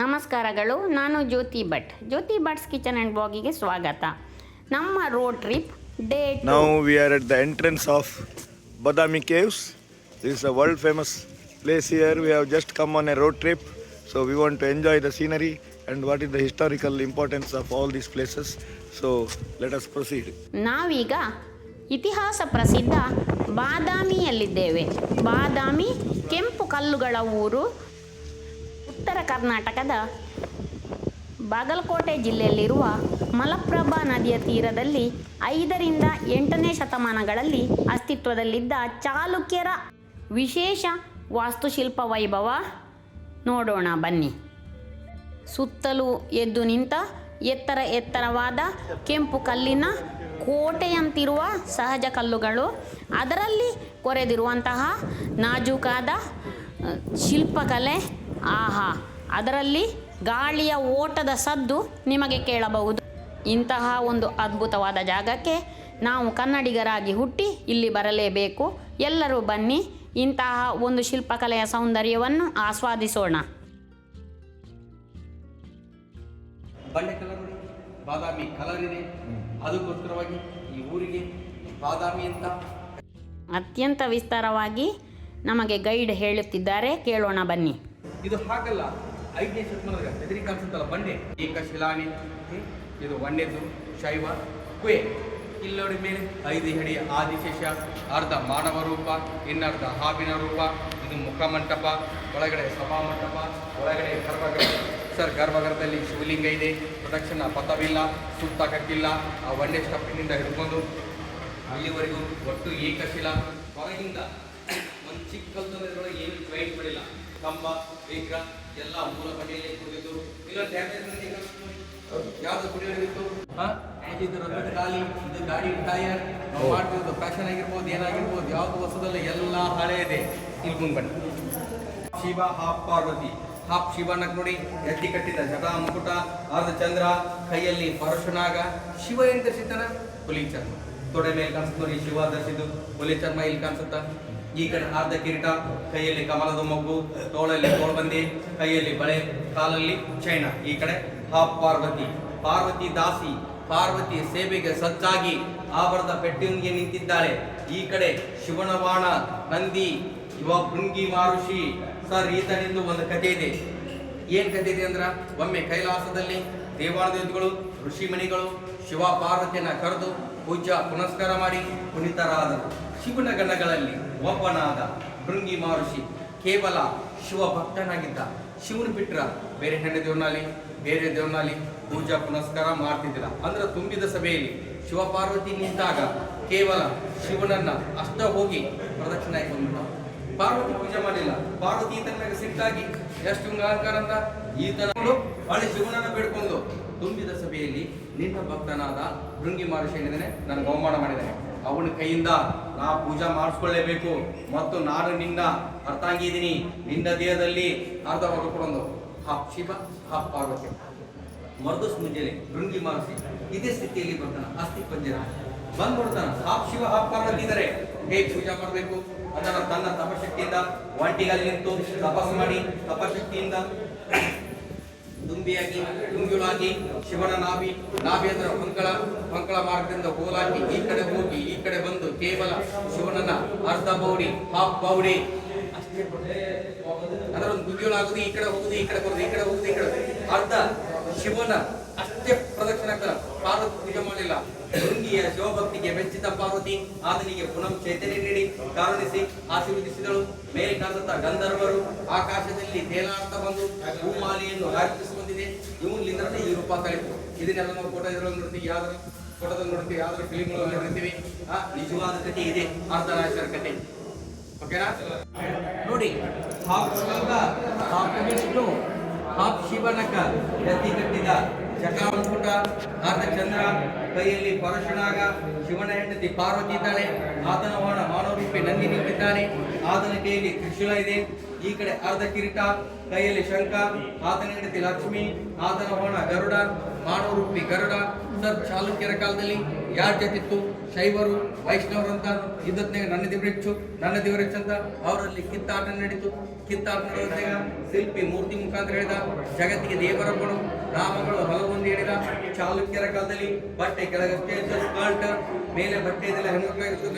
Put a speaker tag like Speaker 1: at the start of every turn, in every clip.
Speaker 1: ನಮಸ್ಕಾರಗಳು ನಾನು Jyoti Bhat. Jyoti Bhat's kitchen and ಬ್ಲಾಗಿಗೆ ಸ್ವಾಗತ. ನಮ್ಮ road trip day
Speaker 2: now we are at the entrance of Badami caves This is world famous place place we We just come come a road trip so we want to enjoy the scenery and what is the historical importance of all these places. So let us proceed.
Speaker 1: ನಾವೀಗ ಇತಿಹಾಸ ಪ್ರಸಿದ್ಧ ಬಾದಾಮಿಯಲ್ಲಿದ್ದೇವೆ. ಬಾದಾಮಿ ಕೆಂಪು ಕಲ್ಲುಗಳ ಊರು ಉತ್ತರ ಕರ್ನಾಟಕದ ಬಾಗಲಕೋಟೆ ಜಿಲ್ಲೆಯಲ್ಲಿರುವ ಮಲಪ್ರಭಾ ನದಿಯ ತೀರದಲ್ಲಿ ಐದರಿಂದ ಎಂಟನೇ ಶತಮಾನಗಳಲ್ಲಿ ಅಸ್ತಿತ್ವದಲ್ಲಿದ್ದ ಚಾಲುಕ್ಯರ ವಿಶೇಷ ವಾಸ್ತುಶಿಲ್ಪ ವೈಭವ. ನೋಡೋಣ, ಬನ್ನಿ. ಸುತ್ತಲೂ ಎದ್ದು ನಿಂತ ಎತ್ತರ ಎತ್ತರವಾದ ಕೆಂಪು ಕಲ್ಲಿನ ಕೋಟೆಯಂತಿರುವ ಸಹಜ ಕಲ್ಲುಗಳು, ಅದರಲ್ಲಿ ಕೊರೆದಿರುವಂತಹ ನಾಜೂಕಾದ ಶಿಲ್ಪಕಲೆ ಆಹಾ ಅದರಲ್ಲಿ ಗಾಳಿಯ ಓಟದ ಸದ್ದು ನಿಮಗೆ ಕೇಳಬಹುದು. ಇಂತಹ ಒಂದು ಅದ್ಭುತವಾದ ಜಾಗಕ್ಕೆ ನಾವು ಕನ್ನಡಿಗರಾಗಿ ಹುಟ್ಟಿ ಇಲ್ಲಿ ಬರಲೇಬೇಕು. ಎಲ್ಲರೂ ಬನ್ನಿ ಇಂತಹ ಒಂದು ಶಿಲ್ಪಕಲೆಯ ಸೌಂದರ್ಯವನ್ನು ಆಸ್ವಾದಿಸೋಣ.
Speaker 3: ಬಂಡೆ ಕಲರ್ ಬಾದಾಮಿ ಕಲರ್ ಇದೆ ಅದಕ್ಕೋಸ್ಕರವಾಗಿ ಈ ಊರಿಗೆ ಬಾದಾಮಿ ಅಂತ
Speaker 1: ಅತ್ಯಂತ ವಿಸ್ತಾರವಾಗಿ ನಮಗೆ ಗೈಡ್ ಹೇಳುತ್ತಿದ್ದಾರೆ. ಕೇಳೋಣ ಬನ್ನಿ.
Speaker 3: ಇದು ಹಾಗಲ್ಲ, ಐದನೇ ಶತಮಾನದ ಬೆದರಿ ಕಾಣಿಸುತ್ತಲ್ಲ ಬಂಡೆ. ಏಕಶಿಲಾನಿ? ಇದು ಒಂಡೆದ್ದು ಶೈವ, ಕುಯೆ. ಇಲ್ಲಿ ನೋಡಿ ಮೇಲೆ ಐದು ಹೆಡಿ ಆದಿಶೇಷ, ಅರ್ಧ ಮಾನವ ರೂಪ, ಇನ್ನರ್ಧ ಹಾವಿನ ರೂಪ, ಇದು ಮುಖಮಂಟಪ, ಒಳಗಡೆ ಸಭಾಮಂಟಪ, ಒಳಗಡೆ ಗರ್ಭಗೃಹ. ಸರ್, ಗರ್ಭಗೃಹದಲ್ಲಿ ಶಿವಲಿಂಗ ಇದೆ, ಪ್ರದಕ್ಷಿಣ ಪಥವಿಲ್ಲ ಸುತ್ತಾಕಕ್ಕಿಲ್ಲ ಆ ಒಂಡೆ ಸ್ಟಪ್ಪಿನಿಂದ ಹಿಡ್ಕೊಂಡು ಅಲ್ಲಿವರೆಗೂ ಒಟ್ಟು ಏಕಶಿಲ ಹೊರಗಿಂದ ಒಂದು ಚಿಕ್ಕ ಕಲ್ತೊಂದ್ರೊಳಗೆ ಏನು ಟ್ರೈನ್ ಮಾಡಿಲ್ಲ. ಕಂಬ ವಿಗ್ರಹ ಎಲ್ಲ ಮೂಲ ಬಗೆಯಲ್ಲಿ ಕುಡಿದು ಇಲ್ಲ ಡ್ಯಾಮೇಜ್ ಯಾವ್ದು ಕುಡಿಯೋದಿತ್ತು? ಗಾಲಿ ಇದು ಗಾಡಿ ಟೈರ್. ನಾವು ಮಾಡ್ತಿರೋದು ಫ್ಯಾಷನ್ ಆಗಿರ್ಬೋದು ಏನಾಗಿರ್ಬೋದು ಯಾವ್ದು ಹೊಸದಲ್ಲ ಎಲ್ಲ ಹಳೆಯದೆ ಇಲ್ಲಿ ಮುಂದೆ ಬನ್ನಿ. ಶಿವ ಹಾಪ್ ಪಾರ್ವತಿ. ಹಾಪ್ ಶಿವನ ನೋಡಿ ಎತ್ತಿ ಕಟ್ಟಿದ ಜಟ ಮುಕುಟ ಅರ್ಧ ಚಂದ್ರ ಕೈಯಲ್ಲಿ ಪರಶುನಾಗ. ಶಿವ ಏನ್ ಧರಿಸಿದ್ದಾನ? ಹುಲಿ ಚರ್ಮ. ತೊಡೆ ಮೇಲೆ ಕಾಣಿಸ್ತು ನೋಡಿ ಶಿವ ಧರಿಸಿದ್ದು. ಹುಲಿ ಚರ್ಮ ಇಲ್ಲಿ ಕಾಣಿಸುತ್ತ? ಈ ಕಡೆ ಅರ್ಧ ಕಿರೀಟ, ಕೈಯಲ್ಲಿ ಕಮಲದ ಮಗ್ಗು, ತೋಳಲ್ಲಿ ತೋಳ್ಬಂದಿ, ಕೈಯಲ್ಲಿ ಬಳೆ, ಕಾಲಲ್ಲಿ ಚೈನ. ಈ ಕಡೆ ಹಾ ಪಾರ್ವತಿ. ಪಾರ್ವತಿ ದಾಸಿ, ಪಾರ್ವತಿ ಸೇವೆಗೆ ಸಜ್ಜಾಗಿ ಆಭರದ ಪೆಟ್ಟಿಯೊಂದಿಗೆ ನಿಂತಿದ್ದಾಳೆ. ಈ ಕಡೆ ಶಿವನ ಬಾಣ ನಂದಿ, ಯುವ ಭೃಂಗಿ ಮಾರುಷಿ, ಸರ್ ಈತನೆಂದು ಒಂದು ಕಥೆ ಇದೆ. ಏನ್ ಕಥೆ ಇದೆ ಅಂದ್ರ, ಒಮ್ಮೆ ಕೈಲಾಸದಲ್ಲಿ ದೇವಾಲಯಗಳು ಋಷಿಮಣಿಗಳು ಶಿವ ಪಾರ್ವತಿಯನ್ನ ಕರೆದು ಪೂಜಾ ಪುನಸ್ಕಾರ ಮಾಡಿ ಪುನೀತರಾದರು. ಶಿವನ ಗಣಗಳಲ್ಲಿ ಒಬ್ಬನಾದ ಭೃಂಗಿ ಮಹರ್ಷಿ ಕೇವಲ ಶಿವ ಭಕ್ತನಾಗಿದ್ದ ಶಿವನ ಬಿಟ್ರ ಬೇರೆ ಹೆಣ್ಣು ದೇವ್ರನಲ್ಲಿ ಬೇರೆ ದೇವ್ರನಲ್ಲಿ ಪೂಜಾ, ಪುನಸ್ಕಾರ ಮಾಡ್ತಿದ್ದಿಲ್ಲ. ಅಂದ್ರೆ ತುಂಬಿದ ಸಭೆಯಲ್ಲಿ ಶಿವ ಪಾರ್ವತಿ ನಿಂತಾಗ ಕೇವಲ ಶಿವನನ್ನ ಅಷ್ಟ ಹೋಗಿ ಪ್ರದಕ್ಷಿಣೆ ಬಂದ್ಬಿಟ್ಟ ಪಾರ್ವತಿ ಪೂಜೆ ಮಾಡಿಲ್ಲ ಪಾರ್ವತಿ ಈತನ ಸಿಟ್ಟಾಗಿ ಎಷ್ಟು ಹಿಂಗ ಅಹಂಕಾರ ಅಂತ ಈತನ ಹಳೆ ಶಿವನನ್ನ ಬೇಡ್ಕೊಂಡು ತುಂಬಿದ ಸಭೆಯಲ್ಲಿ ನಿನ್ನ ಭಕ್ತನಾದ ಭೃಂಗಿ ಮಹರ್ಷಿ ಏನಿದ್ದಾನೆ, ನನಗೆ ಅವಮಾನ ಮಾಡಿದ್ದಾನೆ. ಅವನ ಕೈಯಿಂದ ನಾ ಪೂಜಾ ಮಾಡಿಸ್ಕೊಳ್ಳೇಬೇಕು. ಮತ್ತು ನಾನು ನಿನ್ನ ಅರ್ಥಾಂಗಿದ್ದೀನಿ ನಿನ್ನ ದೇಹದಲ್ಲಿ ಅರ್ಧ ಭಾಗ ಕೊಡೊಂದು ಹಾ ಶಿವ ಹಾ ಪಾರ್ವತಿ. ಮರುದಸ್ ಮುಂಜಾನೆ ಭೃಂಗಿ ಮಾರಿಸಿ. ಇದೇ ಸ್ಥಿತಿಯಲ್ಲಿ ಬರ್ತಾನೆ ಅಸ್ಥಿ ಪಂಜರ ಬಂದ್ಬಿಡ್ತಾನ ಹಾಫ್ ಶಿವ ಹಾಫ್ ಪಾರ್ವತಿ ಇದ್ದಾರೆ ಹೇಗೆ ಪೂಜಾ ಮಾಡಬೇಕು. ಅದನ್ನು ತನ್ನ ತಪಶಕ್ತಿಯಿಂದ ಒಂಟಿಗಲ್ಲಿ ನಿಂತು ತಪಸ್ಸು ಮಾಡಿ, ತಪಶಕ್ತಿಯಿಂದ. ತುಂಬಿಯಾಗಿ ತುಂಬಿಳಾಗಿ ಶಿವನ ನಾಭಿ ನಾಭಿ ಅಂದ್ರೆ ಪಂಕಳ ಪಂಕಳ ಮಾರ್ಗದಿಂದ ಹೋಲಾಕಿ ಈ ಕಡೆ ಹೋಗಿ, ಈ ಕಡೆ ಬಂದು ಕೇವಲ ಶಿವನನ್ನ ಅರ್ಧ ಬೌಡಿ ಹಾಫ್ ಬೌಡಿ. ಅಷ್ಟೇ ಅಂದ್ರೆ ಒಂದು ಗುಗ್ಗಿಯೊಳಾಗುದು ಈ ಕಡೆ ಹೋಗುದು ಈ ಕಡೆ ಬರುದು ಈ ಕಡೆ ಹೋಗುದು ಈ ಕಡೆ ಅರ್ಧ ಶಿವನ ಅಷ್ಟೇ ಪ್ರದಕ್ಷಿಣೆ ಪಾದ ಪಾರ್ವತಿ ಪೂಜೆ ಮಾಡಲಿಲ್ಲ. ಭೃಂಗಿಯ ಶಿವಭಕ್ತಿಗೆ ಮೆಚ್ಚಿದ ಪಾರ್ವತಿ, ಆತನಿಗೆ ಪುನಃ ಚೈತನ್ಯ ನೀಡಿ ಕಾರುಣಿಸಿ ಆಶೀರ್ವದಿಸಿದಳು. ಮೇಲೆ ಕಾಣುತ್ತಾ ಗಂಧರ್ವರು ಆಕಾಶದಲ್ಲಿ ತೇಲಾಡ್ತಾ ಬಂದು ಹೂಮಾಲೆಯನ್ನು ಹಾರಿಸಿಕೊಂಡಿದೆ ಇವನ್ಲಿಂದ್ರೆ ಈ ರೂಪ ಕಾಯಿತು ಇದನ್ನೆಲ್ಲ ನಾವು ಫೋಟೋ ಇದ್ರಲ್ಲಿ ನೋಡ್ತೀವಿ ಯಾವ್ದು ಫೋಟೋದಲ್ಲಿ ನೋಡ್ತೀವಿ, ಯಾವ್ದಾದ್ರು ಫಿಲಿಮ್ ನೋಡಿರ್ತೀವಿ ಆ, ನಿಜವಾದ ಕಥೆ ಇದೆ ಅರ್ಧರಾಜರ ಕಥೆ. ಓಕೆನಾ ನೋಡಿ ಹಾಫ್ ಶಿವಂಗ ವಿಷ್ಣು ಶಿವನಕ ಗತಿ ಕಟ್ಟಿದ ಚಕ್ರಾಂಕುಟ ಅರ್ಧ ಚಂದ್ರ ಕೈಯಲ್ಲಿ ಪರಶುನಾಗ ಶಿವನ ಹೆಂಡತಿ ಪಾರ್ವತಿ ಇದ್ದಾಳೆ ಆತನ ವಾಣ ಮಾನವರೂಪಿ ನಂದಿ ನಿಂತಿದ್ದಾನೆ. ಆತನ ಕೈಯಲ್ಲಿ ತ್ರಿಶೂಲ ಇದೆ. ಈ ಕಡೆ ಅರ್ಧ ಕಿರೀಟ, ಕೈಯಲ್ಲಿ ಶಂಕ ಆತನ ಹೆಂಡತಿ ಲಕ್ಷ್ಮಿ, ಆತನ ವಾಣ ಗರುಡ ಮಾನವರೂಪಿ ಗರುಡ. ಸರ್, ಚಾಲುಕ್ಯರ ಕಾಲದಲ್ಲಿ ಯಾರ ಜೊತಿತ್ತು ಶೈವರು, ವೈಷ್ಣವರು ಅಂತ ಇದ್ದತ್ನಾಗ ನನ್ನ ದೇವ್ರ ಹೆಚ್ಚು ನನ್ನ ದೇವ್ರ ಹೆಚ್ಚು ಅಂತ ಅವರಲ್ಲಿ ಕಿತ್ತಾಟ ನಡೀತು. ಕಿತ್ತಾಟ ನಡೆದಾಗ ಶಿಲ್ಪಿ ಮೂರ್ತಿ ಮುಖಾಂತರ ಹೇಳಿದ, ಜಗತ್ತಿಗೆ ದೇವರ ರಾಮಗಳು ಹಲವೊಂದು ಹೇಳಿದ, ಚಾಲುಕ್ಯರ ಕಾಲದಲ್ಲಿ ಬಟ್ಟೆ ಕೆಳಗಷ್ಟೇ ಸ್ಕರ್ಟ್ ಮೇಲೆ ಬಟ್ಟೆ ಇದೆಲ್ಲ ಹೆಣ್ಮಕ್ಳಾಗಿತ್ತು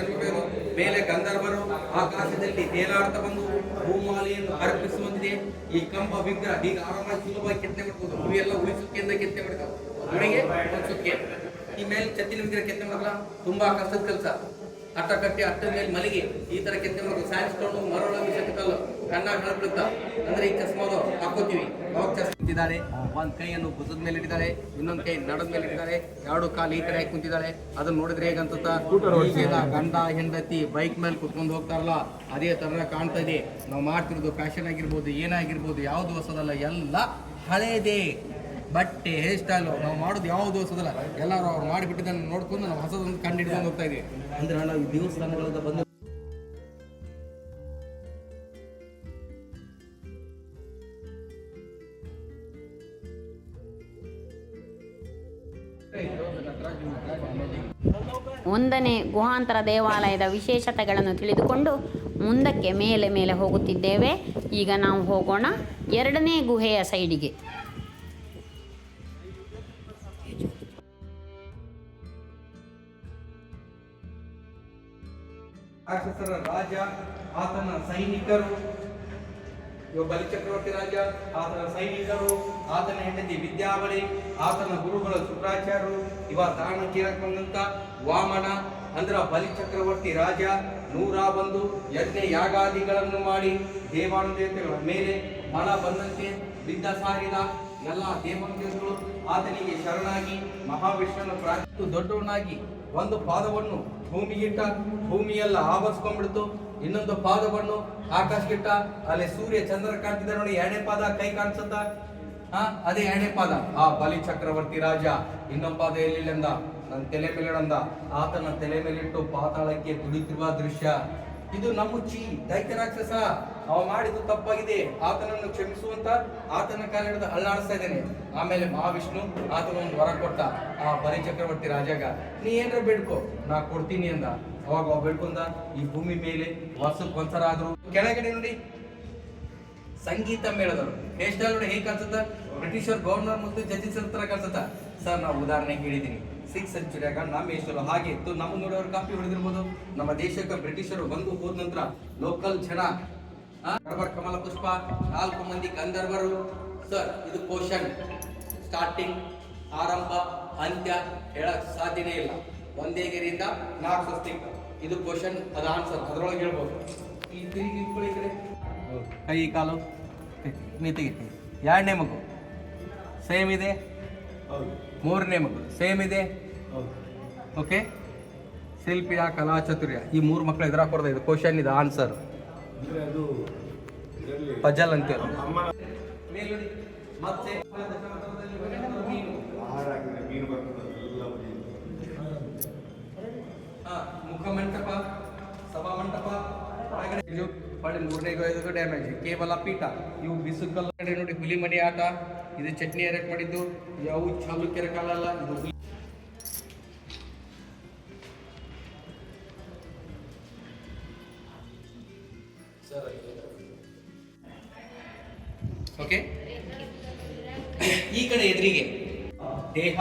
Speaker 3: ಮೇಲೆ ಗಂಧರ್ವರು ಆಕಾಶದಲ್ಲಿ ತೇಲಾಡ್ತಾ ಬಂದು ಭೂಮಾಲೆಯನ್ನು ಅರ್ಪಿಸುವಂತಿದೆ. ಈ ಕಂಬ ವಿಗ್ರಹ ಈಗ ಆರಾಮಾಗಿ ಸುಲಭವಾಗಿ ಕೆತ್ತನೆ ಮಾಡ್ಬೋದು. ಇವೆಲ್ಲ ಉಳಿಸುಕ್ಕೆಯಿಂದ ಕೆತ್ತನೆ ಮಾಡ್ತಾವೆ ಹುಡುಗಿ ಒಂದ್ ಈ ಮೇಲೆ ಚತ್ತಿನ ವಿಗ್ರಹ ಕೆತ್ತನೆ ಮಾಡಲ್ಲ ತುಂಬಾ ಕಷ್ಟದ ಕೆಲಸ. ಅಟ್ಟ ಕಟ್ಟಿ ಅರ್ಥ ಮೇಲೆ ಮಲಗಿ ಈ ತರ ಕೆತ್ತನೆ ಮಾಡೋದು ಸ್ಯಾಂಡ್ ಸ್ಟೋನ್ ಮರಳೊಳಗೆ ಶತಕಲ್ಲು ಅಂದ್ರೆ ಈ ಚಸ್ಮಾದು ಹಾಕೋತೀವಿ. ಅವಾಗ ಚಸ್ಮ ಇಟ್ಟಿದ್ದಾರೆ. ಒಂದ್ ಕೈಯನ್ನು ಭುಜದ ಮೇಲೆ ಇಟ್ಟಿದ್ದಾರೆ. ಇನ್ನೊಂದ್ ಕೈ ನಡದ ಮೇಲೆ ಇಟ್ಟಿದ್ದಾರೆ. ಎರಡು ಕಾಲು ಈ ಕಡೆ ಹಾಕಿ ಕುಂತಿದ್ದಾರೆ ಅದನ್ನ ನೋಡಿದ್ರೆ ಹೇಗಂತ ಗಂಡ ಹೆಂಡತಿ ಬೈಕ್ ಮೇಲೆ ಕುತ್ಕೊಂಡು ಹೋಗ್ತಾರಲ್ಲ ಅದೇ ತರ ಕಾಣ್ತಾ ಇದೆ. ನಾವು ಮಾಡ್ತಿರೋದು ಫ್ಯಾಷನ್ ಆಗಿರ್ಬೋದು ಏನಾಗಿರ್ಬೋದು ಯಾವ್ದು ಹೊಸದಲ್ಲ ಎಲ್ಲ ಹಳೇದೇ. ಬಟ್ಟೆ ಹೇರ್ ಸ್ಟೈಲು ನಾವು ಮಾಡೋದು ಯಾವುದು ಹೊಸದಲ್ಲ ಎಲ್ಲರೂ ಅವ್ರು ಮಾಡಿಬಿಟ್ಟಿದ್ದನ್ನು ನೋಡ್ಕೊಂಡು ನಾವು ಹೊಸದೊಂದು ಕಂಡು ಹಿಡ್ಕೊಂಡು ಹೋಗ್ತಾ ಇದೀವಿ. ಅಂದ್ರೆ ನಾವು ಈ ದೇವಸ್ಥಾನಗಳಿಂದ ಬಂದು
Speaker 1: ಒಂದನೇ ಗುಹಾಂತರ ದೇವಾಲಯದ ವಿಶೇಷತೆಗಳನ್ನು ತಿಳಿದುಕೊಂಡು ಮುಂದಕ್ಕೆ ಮೇಲೆ ಮೇಲೆ ಹೋಗುತ್ತಿದ್ದೇವೆ. ಈಗ ನಾವು ಹೋಗೋಣ ಎರಡನೇ ಗುಹೆಯ ಸೈಡಿಗೆ
Speaker 3: ಸೈನಿಕರು, ಇವ ಬಲಿಚಕ್ರವರ್ತಿ ರಾಜ ಆತನ ಸೈನಿಕರು, ಆತನ ಹೆಂಡತಿ ವಿದ್ಯಾವಳಿ ಆತನ ಗುರುಗಳ ಶುಕ್ರಾಚಾರ್ಯರು, ಇವ ತಾಣ ತೀರಕ್ ಬಂದಂತ ವಾಮನ, ಅಂದ್ರ ಬಲಿಚಕ್ರವರ್ತಿ ರಾಜ, ನೂರ ಬಂದು ಯಜ್ಞ ಯಾಗಾದಿಗಳನ್ನು ಮಾಡಿ ದೇವಾನುದೇವತೆಗಳ ಮೇಲೆ ಮನ ಬಂದಂತೆ ಬಿದ್ದ ಸಾರಿದ ಎಲ್ಲ ದೇವಾನುದೇವತೆಗಳು ಆತನಿಗೆ ಶರಣಾಗಿ ಮಹಾವಿಷ್ಣುನ ಪ್ರಾರ್ಥಿತು ದೊಡ್ಡವನಾಗಿ ಒಂದು ಪಾದವನ್ನು ಭೂಮಿಗಿಟ್ಟ, ಭೂಮಿಯೆಲ್ಲ ಆವರಿಸ್ಕೊಂಡ್ಬಿಡ್ತು. ಇನ್ನೊಂದು ಪಾದವನ್ನು ಆಕಾಶಗಿಟ್ಟ ಅಲ್ಲಿ ಸೂರ್ಯ ಚಂದ್ರ ಕಾಣ್ತಿದ್ದ ನೋಡಿ, ಎರಡನೇ ಪಾದ ಕೈ ಕಾಣಿಸುತ್ತ? ಅದೇ ಎರಡನೇ ಪಾದ. ಆ ಬಲಿ ಚಕ್ರವರ್ತಿ ರಾಜ ಇನ್ನೊಂದು ಪಾದ ಎಲ್ಲಿಲ್ಲಂದ ನನ್ನ ತಲೆ ಮೇಲೆ ಅಂದ ಆತನ ತಲೆ ಮೇಲಿಟ್ಟು ಪಾತಾಳಕ್ಕೆ ದುಡಿತಿರುವ ದೃಶ್ಯ. ಇದು ನಮ್ಮ ಚಿ, ದೈತ್ಯ ರಾಕ್ಷಸ. ಅವ ಮಾಡಿದ್ದು ತಪ್ಪಾಗಿದೆ. ಆತನನ್ನು ಕ್ಷಮಿಸುವಂತ ಆತನ ಕಾಲದ ಅಳ್ಳಾಡಿಸ್ತಾ ಇದ್ದೇನೆ. ಆಮೇಲೆ ಮಹಾವಿಷ್ಣು ಆತನ ಒಂದು ವರ ಕೊಟ್ಟ ಆ ಬರಿ ಚಕ್ರವರ್ತಿ ರಾಜಾಗ, ನೀ ಏನ್ರ ಬೇಡ್ಕೋ, ನಾ ಕೊಡ್ತೀನಿ ಅಂದ. ಅವಾಗ ಅವ ಬೇಡ್ಕೊಂಡ, ಈ ಭೂಮಿ ಮೇಲೆ ವರ್ಷಕ್ಕೆ ಒಂದ್ಸರ ಆದ್ರು ಕೆಳಗಡೆ ನೋಡಿ. ಸಂಗೀತ ಮೇಳದವರು. ಹೇರ್ ನೋಡಿ ಹೇಗೆ ಕಾಣಿಸುತ್ತ? ಬ್ರಿಟಿಷರ್ ಗವರ್ನರ್ ಮತ್ತು ಜಡ್ಜಸ್ ಹತ್ರ ಕಾಣಿಸುತ್ತ. ಸರ್, ನಾವು ಉದಾಹರಣೆ ಹೇಳಿದ್ದೀನಿ ಸಿಕ್ಸ್ ಸೆಂಚುರಿಯಾಗ ನಮ್ಮ ಹೆಸರು ಹಾಗೆ ಇತ್ತು. ನಮ್ಮ ನೋಡೋರು ಕಾಫಿ ಹೊಡೆದಿರ್ಬೋದು. ನಮ್ಮ ದೇಶಕ್ಕೆ ಬ್ರಿಟಿಷರು ಬಂದು ಹೋದ ನಂತರ ಲೋಕಲ್ ಜನ ಗರ್ಭರ್ ಕಮಲ ಪುಷ್ಪ, ನಾಲ್ಕು ಮಂದಿ ಗಂಧರ್ವರು. ಸರ್, ಇದು ಕ್ವಶನ್ ಸ್ಟಾರ್ಟಿಂಗ್, ಆರಂಭ, ಅಂತ್ಯ ಹೇಳಕ್ ಸಾಧ್ಯನೇ ಇಲ್ಲ. ಒಂದೇ ಗೆರೆಯಿಂದ ನಾಲ್ಕು ಸ್ವಸ್ತಿಕ್ ಇದು ಕ್ವಶನ್ ಅದ ಆನ್ಸರ್ ಅದರೊಳಗೆ ಹೇಳ್ಬೋದು. ಈ ತಿರುಗಿ ಈ ಕೈ, ಕಾಲು. ನೀತಿಗೆ ಎರಡನೇ ಮಗು. ಸೇಮ್ ಇದೆ. ಮೂರನೇ ಮಗು. ಸೇಮ್ ಇದೆ. ಓಕೆ ಶಿಲ್ಪಿಯ, ಕಲಾ, ಚತುರ್ಯ. ಈ ಮೂರು ಮಕ್ಕಳು ಇದ್ರಾಗ ಕೊಡ್ತಾ ಇದು ಕ್ವಶನ್ ಇದು ಆನ್ಸರ್ ಪಜಲ್ ಅಂತೇಳಿ ಮೇಲ್ನೋಡಿ. ಮತ್ತೆ ಆ ಹಾ, ಮುಖಮಂಟಪ ಸಭಾಮಂಟಪ ಹೊಳ್ಳಿ ಮೂರನೇ ಇದು ಡ್ಯಾಮೇಜ್ ಕೇವಲ ಪೀಠ. ಇವು ಬಿಸುಕಲ್ಲು ಕಡೆ ನೋಡಿ ಹುಲಿ ಮನೆ ಆಟ. ಇದು ಚಟ್ನಿ ಎರಕ್ ಮಾಡಿದ್ದು. ಯಾವ ಚಾಲುಕ್ಯರ ಕಾಲ ಅಲ್ಲ ಇದು ಓಕೆ ಈ ಕಡೆ ಎದುರಿಗೆ. ದೇಹ,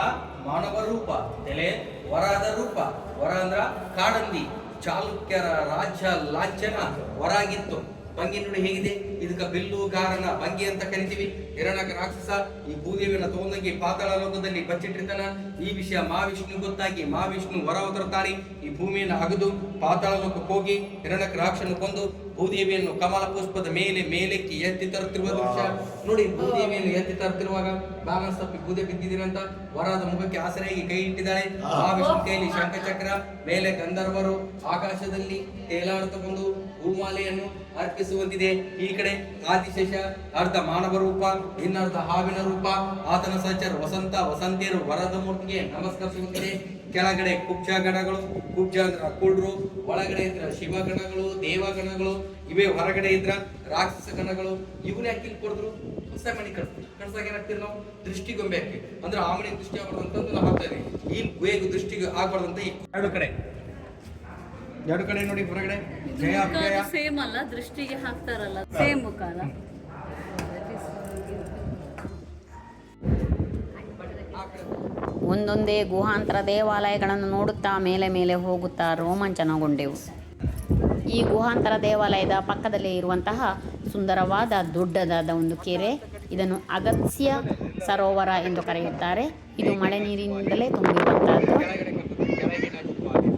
Speaker 3: ಮಾನವ ರೂಪ, ತಲೆ, ವರದ ರೂಪ. ವರ ಅಂದ್ರ ಕಾಡಂದಿ ಚಾಲುಕ್ಯರ ರಾಜ್ಯ ಲಾಂಛನ, ವರಾಗಿತ್ತು. ಭಂಗಿ ನೋಡಿ ಹೇಗಿದೆ? ಇದಕ್ಕೆ ಬಿಲ್ಲು, ಗಾರನ, ಭಂಗಿ ಅಂತ ಕರಿತೀವಿ. ಹಿರಣಕ ರಾಕ್ಷಸ ಈ ಭೂದೇವಿಯನ್ನು ತಗೊಂಡಂಗೆ ಪಾತಾಳ ಲೋಕದಲ್ಲಿ ಬಚ್ಚಿಟ್ಟಿರ್ತಾನ. ಈ ವಿಷಯ ಮಹಾವಿಷ್ಣು ಗೊತ್ತಾಗಿ ಮಹಾವಿಷ್ಣು ವರ ಅವತರ್ತಾನೆ ಈ ಭೂಮಿಯನ್ನು ಅಗದು ಪಾತಾಳ ಲೋಕಕ್ಕೆ ಹೋಗಿ ಹಿರಣಕ ರಾಕ್ಷನ ಕೊಂದು ಭೂದೇವಿಯನ್ನು ಕಮಲ ಪುಷ್ಪದ ಮೇಲೆ ಮೇಲೆಕ್ಕೆ ಎತ್ತಿ ತರುತ್ತಿರುವ ದೃಶ್ಯ. ನೋಡಿ, ಭೂದೇವಿಯನ್ನು ಎತ್ತಿ ತರುತ್ತಿರುವಾಗ ಬ್ಯಾಲೆನ್ಸ್ ತಪ್ಪಿ ಬೂದೆ ಬಿದ್ದಿದ್ದೀರಂತ ವರದ ಮುಖಕ್ಕೆ ಆಸರೆಯಾಗಿ ಕೈ ಇಟ್ಟಿದ್ದಾಳೆ. ಮಹಾವಿಷ್ಣು ಕೈಯಲ್ಲಿ ಶಂಖಚಕ್ರ ಮೇಲೆ ಗಂಧರ್ವರು ಆಕಾಶದಲ್ಲಿ ತೇಲಾಡುತ್ತಕೊಂಡು ಭೂಮಾಲೆಯನ್ನು ಅರ್ಪಿಸುವಂತಿದೆ. ಈ ಕಡೆ ಆದಿಶೇಷ ಅರ್ಧ ಮಾನವ ರೂಪ. ಇನ್ನರ್ಧ ಹಾವಿನ ರೂಪ ಆತನ ಸಚರ್ ವಸಂತ ವಸಂತಿಯರು ವರದ ಮೂರ್ತಿಗೆ ನಮಸ್ಕರಿಸುವಂತೆ ಕೆಳಗಡೆ ಕುಬ್ಜ ಗಣಗಳು ಕುಬ್ಜ ಅಂದ್ರ ಕುಳ್ರು ಒಳಗಡೆ ಇದ್ರ ಶಿವಗಣಗಳು ದೇವಗಣಗಳು ಇವೇ ಹೊರಗಡೆ ಇದ್ರ ರಾಕ್ಷಸ ಗಣಗಳು. ಇವನ್ನ ಯಾಕೆ ಇಲ್ಲಿ ಕೊಡಿದ್ರು? ಹೊಸ ಮಣಿ ಕಟ್ತೀವಿ ಕಟ್ಸಾಗ ಏನಾಗ್ತೀವಿ ನಾವು? ದೃಷ್ಟಿಗೊಂಬೆ ಹಾಕಿ ಅಂದ್ರೆ ಆ ಮನೆ ದೃಷ್ಟಿ ಆಗ್ಬಾರ್ದಂತಂದು ನಾವು ಹಾಕ್ತಾ ಇದೀವಿ ಈ ಬೇಗ ದೃಷ್ಟಿಗೆ ಆಗ್ಬಾರ್ದಂತ ಎರಡು ಕಡೆ. ಎರಡು ಕಡೆ ನೋಡಿ ಹೊರಗಡೆ.
Speaker 4: ಸೇಮ್ ಅಲ್ಲ ದೃಷ್ಟಿಗೆ ಹಾಕ್ತಾರಲ್ಲ. ಸೇಮ್ ಮುಖ
Speaker 1: ಒಂದೊಂದೇ ಗುಹಾಂತರ ದೇವಾಲಯಗಳನ್ನು ನೋಡುತ್ತಾ ಮೇಲೆ ಮೇಲೆ ಹೋಗುತ್ತಾ ರೋಮಾಂಚನಗೊಂಡೆವು. ಈ ಗುಹಾಂತರ ದೇವಾಲಯದ ಪಕ್ಕದಲ್ಲೇ ಇರುವಂತಹ ಸುಂದರವಾದ ದೊಡ್ಡದಾದ ಒಂದು ಕೆರೆ. ಇದನ್ನು ಅಗತ್ಯ ಸರೋವರ ಎಂದು ಕರೆಯುತ್ತಾರೆ. ಇದು ಮಳೆ ನೀರಿನಿಂದಲೇ ತುಂಬಿರುವಂತಹದ್ದು
Speaker 3: ಕೆಳಗಡೆ ಕಟ್ಟುತ್ತೆ ಕೆಳಗೆ ನಾಟುವ ಹಾಗೆ.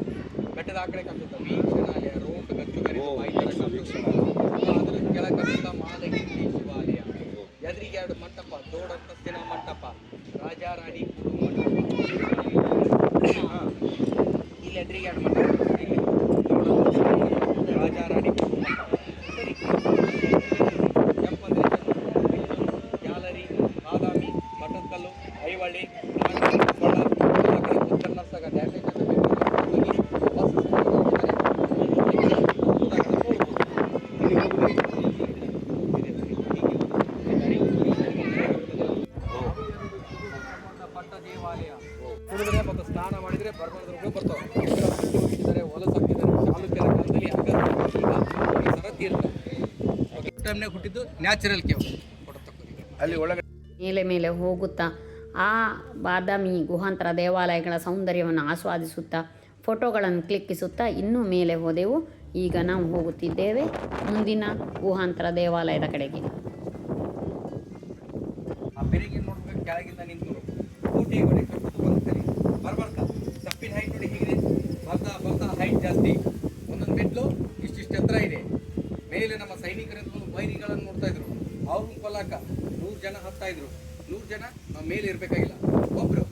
Speaker 3: ಬೆಟ್ಟದ ಆ ಕಡೆ ಕಟ್ಟುತ್ತೆ ವೀಕ್ಷಣಾಲಯ ರೋಡ್ ಗಚ್ಚುಗರೆ ಬಾಯಿತರ ಕಟ್ಟುತ್ತೆ. ಅದರ ಕೆಳಗೆ ಕಟ್ಟುತ್ತ ಮಾದಗಿರಿ ಶಿವಾಲಯ ಎದುರಿಗೆ ಎರಡು ಮಂಟಪ ದೊಡ್ಡಂತಸ್ತಿನ ಮಂಟಪ ರಾಜಾರಾಣಿ ಕುರುಡು ಮಂಟಪ ಹಾ. ಇಲ್ಲಿ ಎದುರಿಗೆ ಎರಡು ಮಂಟಪ ಇಲ್ಲಿ ದೊಡ್ಡಂತಸ್ತಿನ ರಾಜಾರಾಣಿ ಕುರುಡು ಮಂಟಪ ಸರಿ ಕೆಂಪಂದ್ರೆ ಗ್ಯಾಲರಿ ಬಾದಾಮಿ ಮಠದಕಲ್ಲು ಐವಳ್ಳಿ ಸೊಳ್ಳ ಉತ್ತರನರ್ಸಗ ಡ್ಯಾಮೇಜ್ ಅಂತ ಬೇಕು. ಬಸ್ ಪಟ್ಟ ದೇವಾಲಯ ಕುಡಿದ್ರೆ ಮತ್ತು ಸ್ನಾನ ಮಾಡಿದ್ರೆ ಬರ್ಬಂದ್ರೆ ಬರ್ತಾವೆ ಹೋಗಿದ್ದಾರೆ ಹೊಲಸ ಹಾಕಿದ್ದಾರೆ ಚಾಲುಕ್ಯರ ಕಾಲದಲ್ಲಿ ಅಗತ್ಯ ಈಗ ಈ ಸರ ತೀರ್ಥ ಹುಟ್ಟಿದ್ದು ನ್ಯಾಚುರಲ್ ಕೇವ್
Speaker 2: ಅಲ್ಲಿ ಒಳಗಡೆ
Speaker 1: ಮೇಲೆ ಮೇಲೆ ಹೋಗುತ್ತಾ ಆ ಬಾದಾಮಿ ಗುಹಾಂತರ ದೇವಾಲಯಗಳ ಸೌಂದರ್ಯವನ್ನು ಆಸ್ವಾದಿಸುತ್ತಾ ಫೋಟೋಗಳನ್ನು ಕ್ಲಿಕ್ಕಿಸುತ್ತಾ ಇನ್ನೂ ಮೇಲೆ ಹೋದೆವು. ಈಗ ನಾವು ಹೋಗುತ್ತಿದ್ದೇವೆ ಮುಂದಿನ ಗುಹಾಂತರ ದೇವಾಲಯದ ಕಡೆಗೆ.
Speaker 3: ಕೆಳಗಿಂದ ನಿಂತು ಊಟಿ ಬರ್ಬರ್ತಾ ತಪ್ಪಿನ ಹೈಟ್ ನೋಡಿ ಹೀಗಿದೆ. ಬರ್ತಾ ಬರ್ತಾ ಹೈಟ್ ಜಾಸ್ತಿ. ಒಂದೊಂದು ಮೆಟ್ಲು ಇಷ್ಟಿಷ್ಟು ಎತ್ತರ ಇದೆ. ಮೇಲೆ ನಮ್ಮ ನೋಡ್ತಾ ಇದ್ರು ಕೊಲ್ಲಾಕ ನೂರು ಜನ ಹತ್ತಾ ಇದ್ರು. ನೂರು ಜನ ಮೇಲೆ ಇರಬೇಕಾಗಿಲ್ಲ. ಒಬ್ರು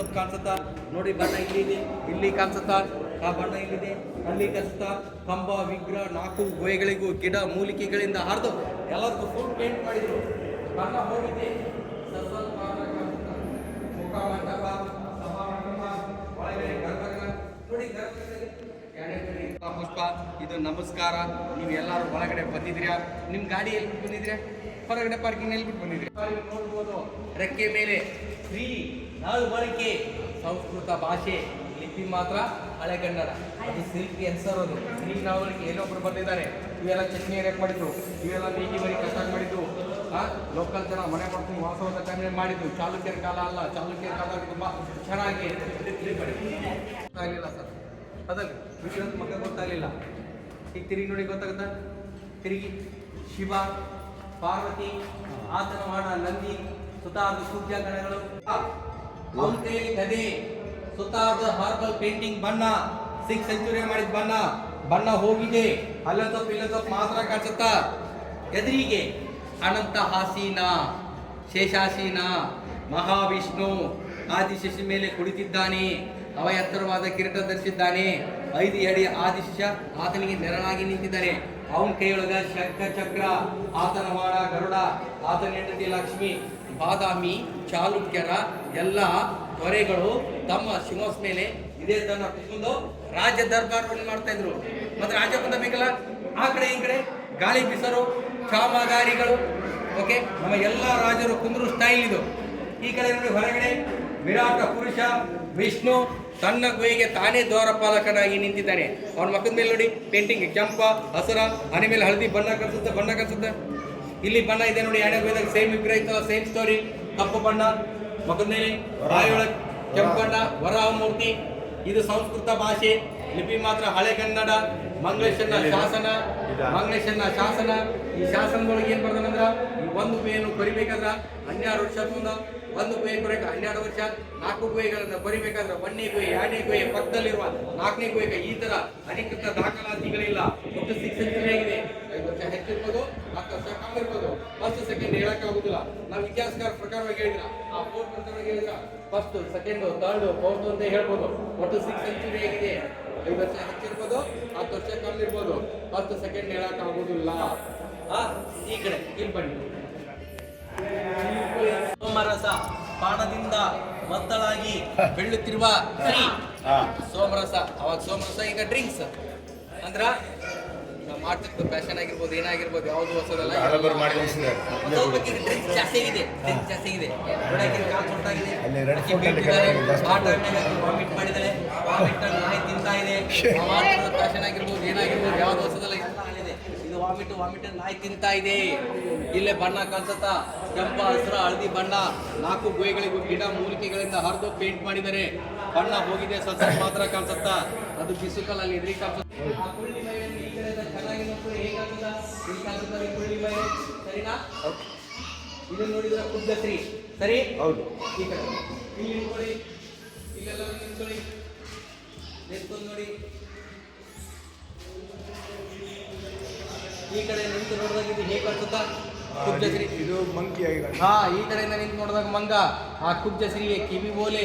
Speaker 3: ಸ್ವಲ್ಪ ಕಾಣಿಸುತ್ತಾ? ನೋಡಿ ಬಣ್ಣ ಇಲ್ಲಿದೆ, ಇಲ್ಲಿ ಕಾಣಿಸುತ್ತಾ? ಆ ಬಣ್ಣ ಇಲ್ಲಿದೆ, ಅಲ್ಲಿ ಕಾಣಿಸುತ್ತಾ? ಕಂಬ, ವಿಗ್ರಹ, ನಾಲ್ಕು ಗುಹೆಗಳಿಗೂ ಗಿಡ ಮೂಲಿಕೆಗಳಿಂದ ಹರಿದು ಎಲ್ಲದಕ್ಕೂ ಫುಲ್ ಪೇಂಟ್ ಮಾಡಿದ್ರು. ಬಣ್ಣ ಹೋಗಿದೆ. ಪುಷ್ಪ, ಇದು ನಮಸ್ಕಾರ. ನೀವು ಎಲ್ಲರೂ ಒಳಗಡೆ ಬಂದಿದ್ದೀರಾ? ನಿಮ್ಮ ಗಾಡಿ ಎಲ್ಲಿ ಬಂದಿದ್ದೀರಾ? ಹೊರಗಡೆ ಪಾರ್ಕಿಂಗ್ ಎಲ್ಲಿ ಬಿಟ್ಟು ಬಂದಿದ್ದೀರಾ? ನೋಡ್ಬೋದು. ರೆಕ್ಕೆ ಮೇಲೆ ಫ್ರೀ ನಳವಳಿಕೆ ಸಂಸ್ಕೃತ ಭಾಷೆ ಲಿಪಿ ಮಾತ್ರ ಹಳೆಗನ್ನಡ ಅದು ಸಿಲ್ಕಿ ಹೆಸರೋದು ಫ್ರೀ ನಳವಳಿಕೆ ಏನೊಬ್ರು ಬಂದಿದ್ದಾರೆ ಇವೆಲ್ಲ ಚಟ್ನಿ ರೇಟ್ ಮಾಡಿದ್ರು. ಇವೆಲ್ಲ ನೀಗಿ ಬರಿ ಕಷ್ಟ ಮಾಡಿದ್ದು ಆ ಲೋಕಲ್ ಜನ ಮನೆ ಮಾಡ್ಕೊಂಡು ವಾಸವಾದ ಟೈಮ್ನಲ್ಲಿ ಮಾಡಿದ್ದು ಚಾಲುಕ್ಯರ ಕಾಲ ಅಲ್ಲ. ಚಾಲುಕ್ಯರ ಕಾಲ ತುಂಬ ಚೆನ್ನಾಗಿ ಗೊತ್ತಾಗಲಿಲ್ಲ ಸರ್. ಅದಲ್ಲ ವಿಶ್ವನಾಥ್ ಮಗ ಗೊತ್ತಾಗಲಿಲ್ಲ. ಈಗ ತಿರುಗಿ ನೋಡಿ ಗೊತ್ತಾಗುತ್ತಾ? ತಿರುಗಿ. ಶಿವ, ಪಾರ್ವತಿ ಆತನ ಮಾಡ ನಂದಿ ಸುತ್ತಾದ ಸೂರ್ಯ ಗಣಗಳು. ಅವನ ಗದೆ ಸುತ್ತಾದ ಹಾರ್ಬಲ್ ಪೇಂಟಿಂಗ್ ಬಣ್ಣ. ಸಿಕ್ಸ್ ಸೆಂಚುರಿ ಮಾಡಿದ ಬಣ್ಣ. ಬಣ್ಣ ಹೋಗಿದೆ. ಅಲ್ಲೊಂದು ಸ್ವಲ್ಪ ಇಲ್ಲೊಂದು ಮಾತ್ರ ಕಾಣಿಸುತ್ತ? ಎದುರಿಗೆ ಅನಂತ ಹಾಸೀನ, ಶೇಷಾಸೀನ, ಮಹಾವಿಷ್ಣು. ಆದಿಶೇಷ ಮೇಲೆ ಕುಳಿತಿದ್ದಾನೆ. ಅವ ಎತ್ತರವಾದ ಕಿರೀಟ ಧರಿಸಿದ್ದಾನೆ. ಐದು ಅಡಿ ಆದಿಶೇಷ ಆತನಿಗೆ ನೆರಳಾಗಿ ನಿಂತಿದ್ದಾನೆ. ಅವನ ಕೈಯೊಳಗ ಶಂಖ ಚಕ್ರ ಆತನ ವಾಣ ಗರುಡ, ಆತನ ಹೆಂಡತಿ ಲಕ್ಷ್ಮಿ, ಬಾದಾಮಿ ಚಾಲುಕ್ಯರ ಎಲ್ಲ ದೊರೆಗಳು ತಮ್ಮ ಶಿವಸ್ ಮೇಲೆ ಇದೇ ತನ್ನ ಕುಂದು ರಾಜ್ಯ ದರ್ಬಾರವನ್ನು ಮಾಡ್ತಾ ಇದ್ರು. ಮತ್ತೆ ರಾಜ್ಯ ಬಂದ ಬೇಕಲ್ಲ? ಆ ಕಡೆ, ಈ ಕಡೆ ಗಾಳಿ ಬಿಸರು ಕಾಮಗಾರಿಗಳು ಓಕೆ ನಮ್ಮ ಎಲ್ಲ ರಾಜರು ಕುಂದ್ರು ಸ್ಟೈಲ್ ಇದು ಈ ಕಡೆ ನೋಡಿ ಹೊರಗಡೆ ವಿರಾಟ, ಪುರುಷ, ವಿಷ್ಣು ತನ್ನ ಗುಹೆಗೆ ತಾನೇ ದ್ವಾರಪಾಲಕನಾಗಿ ನಿಂತಿದ್ದಾನೆ ಅವ್ರ ಮಕ್ಕದ ಮೇಲೆ ನೋಡಿ ಪೇಂಟಿಂಗ್ ಕೆಂಪ, ಹಸರ, ಹನಿ ಮೇಲೆ ಹಳದಿ ಬಣ್ಣ ಕಲಿಸುತ್ತೆ ಬಣ್ಣ ಕಲಿಸುತ್ತೆ ಇಲ್ಲಿ ಬಣ್ಣ ಇದೆ ನೋಡಿ, ಎರಡನೇ ಗುಹೆದಾಗ ಸೇಮ್ ವಿಗ್ರಹ ಇತ್ತಲ್ಲ ಸೇಮ್ ಸ್ಟೋರಿ ಕಪ್ಪು ಬಣ್ಣ ಮಗನೇಲಿ ರಾಯೊಳ ಕೆಂಪು ಬಣ್ಣ ವರಾಹ ಮೂರ್ತಿ ಇದು ಸಂಸ್ಕೃತ ಭಾಷೆ. ಲಿಪಿ ಮಾತ್ರ ಹಳೆ ಕನ್ನಡ. ಮಂಗಳೇಶನ ಶಾಸನ. ಮಂಗಳೇಶನ ಶಾಸನ. ಈ ಶಾಸನದೊಳಗೆ ಏನ್ ಬರ್ತಾನಂದ್ರ ಈ ಒಂದು ಗುಹೆಯನ್ನು ಕೊರಿಬೇಕಾದ್ರ ಹನ್ನೆರಡು ವರ್ಷ ಮುಂದ ಒಂದು ಗುಹೆ ಕೊರಕ ಹನ್ನೆರಡು ವರ್ಷ ನಾಲ್ಕು ಗುಹೆಗಳನ್ನ ಕೊರಿಬೇಕಾದ್ರೆ ಒಂದನೇ ಗುಹೆ ಎರಡನೇ ಗುಹೆ ಪಕ್ಕದಲ್ಲಿರುವ ನಾಲ್ಕನೇ ಕುಯ್ಯ ಈ ತರ ಅಧಿಕೃತ ದಾಖಲಾತಿಗಳಿಲ್ಲ. ಒಟ್ಟು ಸಿಕ್ಸ್ ಸೆಂಚುರಿ ಆಗಿದೆ. ಐದು ವರ್ಷ ಹೆಚ್ಚಿರ್ಬೋದು. ವರ್ಷ ಇರ್ಬೋದು ಫಸ್ಟ್ ಸೆಕೆಂಡ್ ಹೇಳಕ್ ಆಗುದಿಲ್ಲ. ನಾವು ಇತಿಹಾಸಕಾರ ಪ್ರಕಾರವಾಗಿ ಹೇಳಿದ್ರ ಆ ಫೋರ್ ಪ್ರಕಾರವಾಗಿ ಹೇಳಿದ್ರ ಫಸ್ಟ್ ಸೆಕೆಂಡ್ ಥರ್ಡ್ ಫೋರ್ತ್ ಅಂತ ಹೇಳ್ಬೋದು. ಒಟ್ಟು ಸಿಕ್ಸ್ ಸೆಂಚುರಿ ಆಗಿದೆ. ಐದು ವರ್ಷ ಹೆಚ್ಚಿರ್ಬೋದು ಹತ್ತು ವರ್ಷ ಕಾಲ ಇರ್ಬೋದು ಫಸ್ಟ್ ಸೆಕೆಂಡ್ ಹೇಳಕ್ ಆಗುದಿಲ್ಲ. ಆ ಈ ಕಡೆ ಇಲ್ಲಿ ಬನ್ನಿ. ಸೋಮರಸ ಬಾಣದಿಂದ ಮತ್ತಳಾಗಿ ಬೆಳ್ಳುತ್ತಿರುವ ಸ್ತ್ರೀ ಸೋಮರಸ. ಅವಾಗ ಸೋಮರಸ ಈಗ ಡ್ರಿಂಕ್ಸ್ ಅಂದ್ರ ಮಾಡ್ತಿರ್ತೀವಿ ಫ್ಯಾಷನ್ ಆಗಿರ್ಬೋದು ಏನಾಗಿರ್ಬೋದು ಯಾವುದು ಹೊಸದಲ್ಲ ಡ್ರಿಂಕ್ಸ್ ಜಾಸ್ತಿ ಆಗಿದೆ ಡ್ರಿಂಕ್ಸ್ ಜಾಸ್ತಿ ಆಗಿದೆ. ನೋಡಕ್ಕೆ ಕಾಲು ಬೀಳ್ತಿದ್ದಾಳೆ. ವಾಮಿಟ್ ವಾಮಿಟ್ ನಾಯಿ ತಿಂತಾ ಇದೆ. ಫ್ಯಾಷನ್ ಆಗಿರ್ಬೋದು ಏನಾಗಿರ್ಬೋದು ಯಾವ್ದು ಹೊಸದಲ್ಲ ಎಲ್ಲ ಆಗಿದೆ ಇದು. ವಾಮಿಟ್ ವಾಮಿಟ್ ನಾಯಿ ತಿಂತಾ ಇದೆ. ಇಲ್ಲೇ ಬಣ್ಣ ಕಾಣಿಸುತ್ತ. ಕೆಂಪ ಹಸಿರ ಹಳದಿ ಬಣ್ಣ. ನಾಲ್ಕು ಗುಹೆಗಳಿಗೂ ಗಿಡ ಮೂಲಿಕೆಗಳಿಂದ ಹರಿದು ಪೇಂಟ್ ಮಾಡಿದರೆ ಬಣ್ಣ ಹೋಗಿದೆ ಸ್ವಲ್ಪ ಮಾತ್ರ ಕಾಣಿಸುತ್ತಾ. ಅದು ಬಿಸುಕಲ್ಲಿ ಎದುರಿ ಕಾಣಿಸುತ್ತೆ ಆ ಕುಳ್ಳಿ ಮೈಯನ್ನು ಈ ಕಡೆಯಿಂದ ಚೆನ್ನಾಗಿ ನೋಡ್ಕೊಂಡು ಹೇಗೆ ಕಾಣಿಸುತ್ತ ಇಲ್ಲಿ ಕಾಣಿಸುತ್ತಾರೆ ಈ ಕುಳ್ಳಿ ಮೈ ಇದನ್ನ ನೋಡಿದ್ರೆ ಕುಬ್ಜಶ್ರೀ ಸರಿ?
Speaker 2: ಹೌದು.
Speaker 3: ಈ ಕಡೆ. ಇಲ್ಲಿ ನಿಂತ್ಕೊಳ್ಳಿ. ಇಲ್ಲೆಲ್ಲ ನಿಂತ್ಕೊಳ್ಳಿ. ನಿಂತ್ಕೊಂಡು ನೋಡಿ. ಈ ಕಡೆ ನಿಂತು ನೋಡಿದಾಗ ಇದು ಹೇಗೆ ಕಾಣಿಸುತ್ತಾ ಕುಬ್ಜಶ್ರೀ
Speaker 2: ಇದು ಮಂಕಿ ಆಗಿದೆ
Speaker 3: ಹಾ ಈ ಕಡೆಯಿಂದ ನಿಂತು ನೋಡಿದಾಗ ಮಂಗ. ಆ ಕುಬ್ಜಶ್ರೀ ಕಿವಿ ಓಲೆ.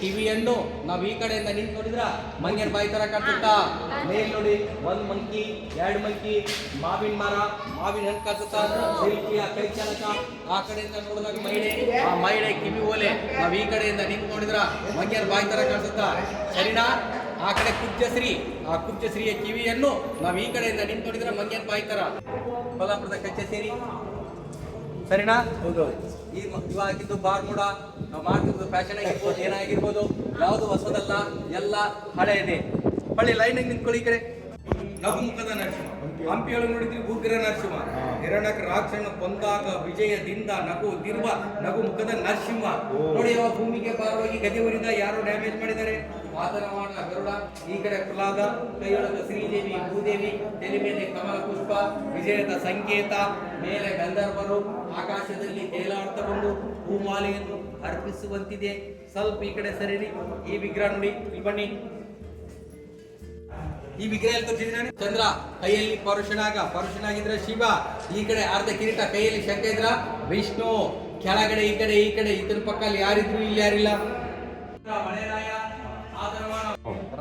Speaker 3: ಕಿವಿಯನ್ನು ನಾವು ಈ ಕಡೆಯಿಂದ ನಿಂತು ನೋಡಿದ್ರ ಮಂಗಿನ ಬಾಯಿ ತರ ಕಾಣಿಸುತ್ತಾ ಮೇಲ್ ನೋಡಿ ಒಂದ್ ಮಂಕಿ ಎರಡು ಮಂಕಿ ಮಾವಿನ ಮರ ಮಾವಿನ ಹಣ್ಣು ಕಾಣಿಸುತ್ತಾ ಶಿಲ್ಪಿಯ ಕೈ ಚಾಲಕ. ಆ ಕಡೆಯಿಂದ ನೋಡಿದಾಗ ಮಹಿಳೆ. ಆ ಮಹಿಳೆ ಕಿವಿ ಓಲೆ. ನಾವು ಈ ಕಡೆಯಿಂದ ನಿಂತು ನೋಡಿದ್ರ ಮಂಗ್ಯನ ಬಾಯಿ ತರ ಕಾಣಿಸುತ್ತಾ ಸರಿನಾ? ಆ ಕಡೆ ಕುಬ್ಜಶ್ರೀ ಆ ಕುಬ್ಜಶ್ರೀಯ ಕಿವಿಯನ್ನು ನಾವು ಈ ಕಡೆಯಿಂದ ನಿಂತು ನೋಡಿದ್ರ ಮಂಗ್ಯನ ಬಾಯಿ ತರ. ಕೊಲ್ಲಾಪುರದ ಕಚ್ಚೆ ಸೇರಿ. ಸರಿನಾ?
Speaker 2: ಹೌದು.
Speaker 3: ಈ ಇವಾಗಿದ್ದು ಬಾರ್ಮುಡ ನಾವು ಮಾಡ್ತಿರೋದು ಫ್ಯಾಷನ್ ಆಗಿರ್ಬೋದು ಏನಾಗಿರ್ಬೋದು ಯಾವುದು ಹೊಸದಲ್ಲ ಎಲ್ಲ ಹಳೆ ಇದೆ. ಹಳ್ಳಿ ಲೈನ್ ನಿಂತ್ಕೊಳ್ಳಿ ಈ ಕಡೆ. ನಗುಮುಖದ ನರಸಿಂಹ. ಹಂಪಿಯೊಳಗೆ ನೋಡಿದ್ರಿ ಉಗ್ರ ನರಸಿಂಹ. ಹಿರಣ್ಯಕ ರಾಕ್ಷಣ ಕೊಂದಾಗ ವಿಜಯದಿಂದ ನಗು ತಿರುವ ನಗು ಮುಖದ ನರಸಿಂಹ ನೋಡಿ ಅವ ಭೂಮಿಗೆ ಪಾರವಾಗಿ ಗದೆ ಊರಿಂದ ಯಾರೋ ಡ್ಯಾಮೇಜ್ ಮಾಡಿದ್ದಾರೆ. ಆತನವಾದ ಗರುಡ ಈ ಕಡೆ ಪ್ರಹ್ಲಾದ ಕೈಯೊಳಗ ಶ್ರೀದೇವಿ ಭೂದೇವಿ ತೆಲೆ ಮೇಲೆ ಕಮಲ ಪುಷ್ಪ ವಿಜಯದ ಸಂಕೇತ ಮೇಲೆ ಗಂಧರ್ವರು ಆಕಾಶದಲ್ಲಿ ತೇಲಾಡ್ತಾ ಬಂದು ಹೂಮಾಲೆಯನ್ನು ಅರ್ಪಿಸುವಂತಿದೆ. ಸ್ವಲ್ಪ ಈ ಕಡೆ ಸರಿರಿ. ಈ ವಿಗ್ರಹ ನೋಡಿ ಇಲ್ಲಿ ಬನ್ನಿ. ಈ ವಿಗ್ರಹ ತೋರಿಸಿದ್ರೆ ಚಂದ್ರ ಕೈಯಲ್ಲಿ ಪರುಷನಾಗ. ಪರುಷನಾಗಿದ್ರೆ ಶಿವ. ಈ ಕಡೆ ಅರ್ಧ ಕಿರೀಟ ಕೈಯಲ್ಲಿ ಶಂಕ ಇದ್ರ. ವಿಷ್ಣು ಕೆಳಗಡೆ ಈ ಕಡೆ ಈ ಕಡೆ. ಇದ್ರ ಪಕ್ಕದಲ್ಲಿ ಯಾರಿದ್ರು ಇಲ್ಲಿ ಯಾರಿಲ್ಲ.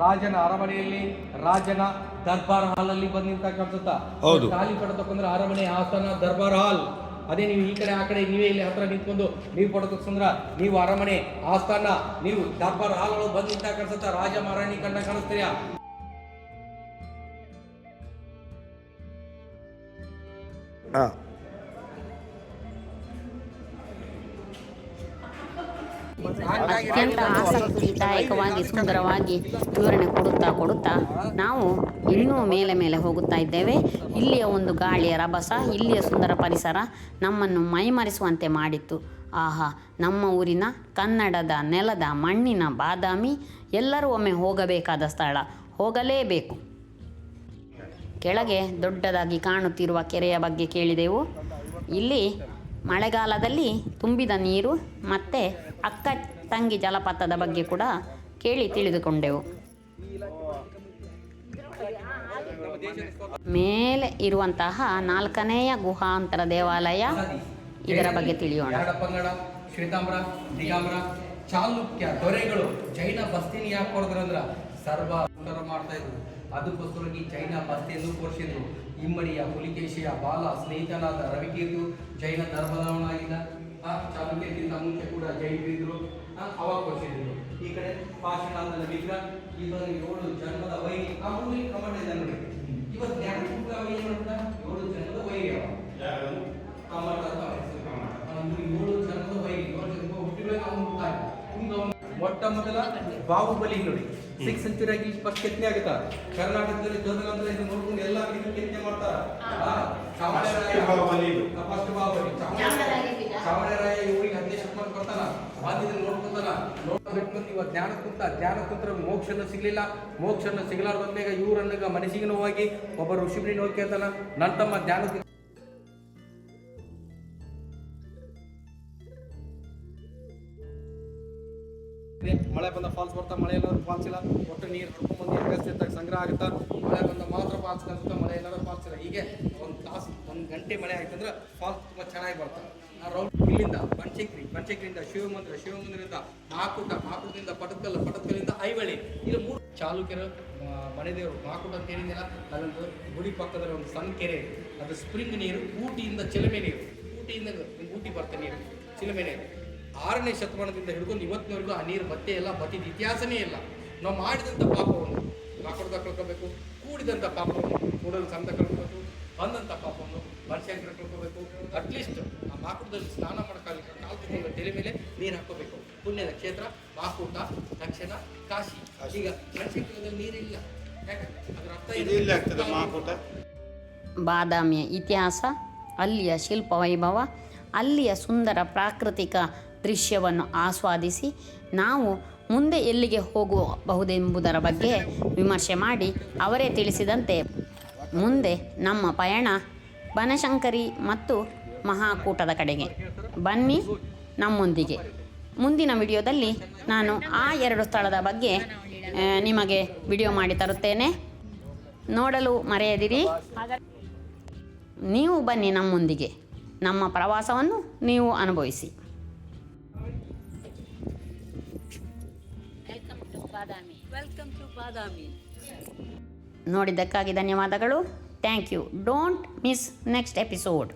Speaker 3: ರಾಜನ ಅರಮನೆಯಲ್ಲಿ ರಾಜನ ದರ್ಬಾರ್ ಹಾಲ್ ಅಲ್ಲಿ ಬಂದಿರ್ತಕ್ಕಂಥ ನಿಂತ ಕಾಣಿಸುತ್ತಾ?
Speaker 2: ಹೌದು.
Speaker 3: ಖಾಲಿ ಪಡ ತಕೊಂಡ್ರೆ ಅರಮನೆ ಆಸನ ದರ್ಬಾರ್ ಹಾಲ್. ಅದೇ ನೀವು ಈ ಕಡೆ, ಆ ಕಡೆ, ನೀವೇ ಇಲ್ಲಿ ಹತ್ರ ನಿಂತ್ಕೊಂಡು ನೀವು ಫೋಟೋ ತಗ್ಸಂದ್ರ ನೀವು ಅರಮನೆ, ಆಸ್ಥಾನ, ನೀವು ದರ್ಬಾರ್ ಹಾಲ್ ಒಳಗೆ ಬಂದು ನಿಂತ ಕಾಣಿಸುತ್ತ ರಾಜ ಮಹಾರಾಣಿ ಕಂಡ ಕಾಣಿಸ್ತೀರಾ
Speaker 2: ಹಾಂ.
Speaker 1: ಅತ್ಯಂತ ಆಸಕ್ತಿದಾಯಕವಾಗಿ, ಸುಂದರವಾಗಿ ವಿವರಣೆ ಕೊಡುತ್ತಾ ಕೊಡುತ್ತಾ ನಾವು ಇನ್ನೂ ಮೇಲೆ ಮೇಲೆ ಹೋಗುತ್ತಾ ಇದ್ದೇವೆ. ಇಲ್ಲಿಯ ಒಂದು ಗಾಳಿಯ ರಭಸ, ಇಲ್ಲಿಯ ಸುಂದರ ಪರಿಸರ ನಮ್ಮನ್ನು ಮೈಮರೆಸುವಂತೆ ಮಾಡಿತ್ತು. ಆಹಾ, ನಮ್ಮ ಊರಿನ ಕನ್ನಡದ ನೆಲದ ಮಣ್ಣಿನ ಬಾದಾಮಿ ಎಲ್ಲರೂ ಒಮ್ಮೆ ಹೋಗಬೇಕಾದ ಸ್ಥಳ. ಹೋಗಲೇಬೇಕು. ಕೆಳಗೆ ದೊಡ್ಡದಾಗಿ ಕಾಣುತ್ತಿರುವ ಕೆರೆಯ ಬಗ್ಗೆ ಕೇಳಿದೆವು. ಇಲ್ಲಿ ಮಳೆಗಾಲದಲ್ಲಿ ತುಂಬಿದ ನೀರು, ಮತ್ತು ಅಕ್ಕ ತಂಗಿ ಜಲಪಾತದ ಬಗ್ಗೆ ಕೂಡ ಕೇಳಿ ತಿಳಿದುಕೊಂಡೆವು. ಮೇಲೆ ಇರುವಂತಹ ನಾಲ್ಕನೆಯ ಗುಹಾಂತರ ದೇವಾಲಯ ಇದರ ಬಗ್ಗೆ ತಿಳಿಯೋಣ.
Speaker 3: ಶ್ವೇತಾಂಬರ ದಿಗಾಂಬರ, ಚಾಲುಕ್ಯ ದೊರೆಗಳು ಜೈನ ಬಸ್ತಿನಿ ಯಾಕೆ ಕೊಡದ್ರಂದ್ರ ಸರ್ವ ಮಾಡ್ತಾ ಇದ್ರು. ಅದಕ್ಕೋಸ್ಕರವಾಗಿ ಜೈನ ಬಸ್ತಿಯನ್ನು ಕೊಡಿಸಿದ್ರು. ಇಮ್ಮಡಿಯ ಹುಲಿಕೇಶಿಯ ಬಾಲ ಸ್ನೇಹಿತನಾದ ರವಿಕೀರ್ತು ಜೈನ ಧರ್ಮದವನಾಗಿದ್ದ. ಚಾಲುಕ್ಯಕ್ಕಿಂತ ಮುಂಚೆ ಕೂಡ ಜೈನರಿದ್ರು ಅವಾಗ ಕೊಡಿಸಿದ್ರು. ಈ ಕಡೆ ಪಾಷಾಣದ ವಿಗ್ರಹ ಇದೊಂದು ಏಳು ಜನ್ಮದ ವೈ ಆ ಮೂಲಿ ಕಮಂಡ ಇದೆ ನೋಡಿ. ಇವತ್ತು ಜ್ಞಾನ ಏನು ಮಾಡ್ತಾ ಏಳು ಜನ್ಮದ ವೈ ಯಾವ ಕಮಂಡ ಅಂತ ಹೆಸರು. ಏಳು ಜನ್ಮದ ವೈ ಏಳು ಜನ್ಮ ಹುಟ್ಟಿದ್ರೆ ಅವನು ಹುಟ್ಟಾಗ. ಮೊಟ್ಟ ಮೊದಲ ಬಾಹುಬಲಿ ನೋಡಿ. ಸಿಕ್ಸ್ ಸೆಂಚುರಿ ಆಗಿ ಫಸ್ಟ್ ಕೆತ್ತನೆ ಆಗುತ್ತಾ? ಕರ್ನಾಟಕದಲ್ಲಿ ಇದು ನೋಡ್ಕೊಂಡು ಎಲ್ಲ ಕೆತ್ತನೆ ಮಾಡ್ತಾರ ಚಾಮರಾಯ ಇವರಿಗೆ ಹದಿನೈದು ಶತಮಾನ ಕೊಡ್ತಾನ ಬಂದಿದ್ದು ನೋಡ್ಕೊಂತಾನ? ನೋಡ್ಕೊಂಡು ಇವ ಧ್ಯಾನ ಕುಂತ ಧ್ಯಾನ ಕುಂತ್ರ ಮೋಕ್ಷನ ಸಿಗಲಿಲ್ಲ. ಮೋಕ್ಷನ ಸಿಗ್ಲಾರ್ದಾಗ ಇವ್ರನ್ನ ಮನಸ್ಸಿಗೆ ನೋವಾಗಿ ಒಬ್ಬ ಋಷಿಮುನಿ ನೋಡಿ ಕೇಳ್ತಾನ ನನ್ನ ತಮ್ಮ ಧ್ಯಾನ ಮಳೆ ಬಂದ ಫಾಲ್ಸ್ ಬರ್ತಾ, ಮಳೆ ಎಲ್ಲಾದ್ರೂ ಫಾಲ್ಸ್ ಇಲ್ಲ. ಒಟ್ಟು ನೀರು ಹರ್ಕೊಂಡ್ಬಂದು ಅಗಸ್ತ್ಯದಾಗ ಸಂಗ್ರಹ ಆಗುತ್ತಾ? ಮಳೆ ಬಂದ ಮಾತ್ರ ಫಾಲ್ಸ್ ಕಾಣಿಸುತ್ತಾ, ಮಳೆ ಎಲ್ಲಾದ್ರೂ ಫಾಲ್ಸ್ ಇಲ್ಲ. ಹೀಗೆ ಒಂದು ತಾಸು ಒಂದು ಗಂಟೆ ಮಳೆ ಆಯ್ತಂದ್ರೆ ಫಾಲ್ಸ್ ತುಂಬ ಚೆನ್ನಾಗಿ ಬರ್ತದೆ ಆ ರೌಂಡ್ ಇಲ್ಲಿಂದ ಬನಶಂಕರಿ ಬನಶಂಕರಿಯಿಂದ ಶಿವಮಂದಿರ ಶಿವಮಂದಿರದಿಂದ ಮಾಕುಟ, ಮಾಕುಟದಿಂದ ಪಟದ್ಕಲ್ ಪಟದ್ಕಲ್ಲಿಂದ ಐವಳಿ. ಇಲ್ಲಿ ಮೂರು ಚಾಲುಕ್ಯರು ಮನೆದೇವರು ಮಾಕುಟ ಅಂತ ಏನಿದೆಯಲ್ಲ ಅದೊಂದು ಗುಡಿ ಪಕ್ಕದಲ್ಲಿ ಒಂದು ಸಣ್ಣ ಕೆರೆ. ಅದು ಸ್ಪ್ರಿಂಗ್ ನೀರು, ಊಟಿಯಿಂದ ಚಿಲಮೆ ನೀರು. ಊಟಿಯಿಂದ ಊಟಿ ಬರ್ತದೆ ನೀರು, ಚಿಲಮೆ ನೀರು. ಆರನೇ ಶತಮಾನದಿಂದ ಹಿಡ್ಕೊಂಡು ಇವತ್ತಿನವರೆಗೂ ಆ ನೀರು ಮತ್ತೆ ಇಲ್ಲ ಬತ್ತಿದ ಇತಿಹಾಸನೇ ಇಲ್ಲ. ನಾವು ಮಾಡಿದಂಥ ಪಾಪವನ್ನು, ಮಾಕುಟದ ಕಳ್ಕೋಬೇಕು ಕೂಡಿದಂಥ ಪಾಪವನ್ನು, ಕೂಡಲು ಸಂತ ಕಳ್ಕೋಬೇಕು ಬಂದಂಥ ಪಾಪವನ್ನು ಮನುಷ್ಯಂಕರ ಕಳ್ಕೋಬೇಕು. ಅಟ್ಲೀಸ್ಟ್ ಆ ಮಾಕುಟದಲ್ಲಿ ಸ್ನಾನ ಮಾಡೋಕ್ಕಾಗಲಿಲ್ಲ ನಾಲ್ಕು ತಿಂಗಳ ತಲೆ ಮೇಲೆ ನೀರು ಹಾಕೋಬೇಕು ಪುಣ್ಯದ ಕ್ಷೇತ್ರ ಬಾಕುಟ ದಕ್ಷಿಣ ಕಾಶಿ. ಈಗ ಕಾಶಿ ನೀರಿಲ್ಲ?
Speaker 1: ಬಾದಾಮಿಯ ಇತಿಹಾಸ ಅಲ್ಲಿಯ ಶಿಲ್ಪ ವೈಭವ ಅಲ್ಲಿಯ ಸುಂದರ ಪ್ರಾಕೃತಿಕ ದೃಶ್ಯವನ್ನು ಆಸ್ವಾದಿಸಿ ನಾವು ಮುಂದೆ ಎಲ್ಲಿಗೆ ಹೋಗಬಹುದೆಂಬುದರ ಬಗ್ಗೆ ವಿಮರ್ಶೆ ಮಾಡಿ ಅವರೇ ತಿಳಿಸಿದಂತೆ ಮುಂದೆ ನಮ್ಮ ಪಯಣ ಬನಶಂಕರಿ ಮತ್ತು ಮಹಾಕೂಟದ ಕಡೆಗೆ. ಬನ್ನಿ ನಮ್ಮೊಂದಿಗೆ. ಮುಂದಿನ ವಿಡಿಯೋದಲ್ಲಿ ನಾನು ಆ ಎರಡು ಸ್ಥಳದ ಬಗ್ಗೆ ನಿಮಗೆ ವಿಡಿಯೋ ಮಾಡಿ ತರುತ್ತೇನೆ. ನೋಡಲು ಮರೆಯದಿರಿ. ನೀವು ಬನ್ನಿ ನಮ್ಮೊಂದಿಗೆ. ನಮ್ಮ ಪ್ರವಾಸವನ್ನು ನೀವು ಅನುಭವಿಸಿ. ನೋಡಿದ್ದಕ್ಕಾಗಿ ಧನ್ಯವಾದಗಳು. Thank you don't miss next episode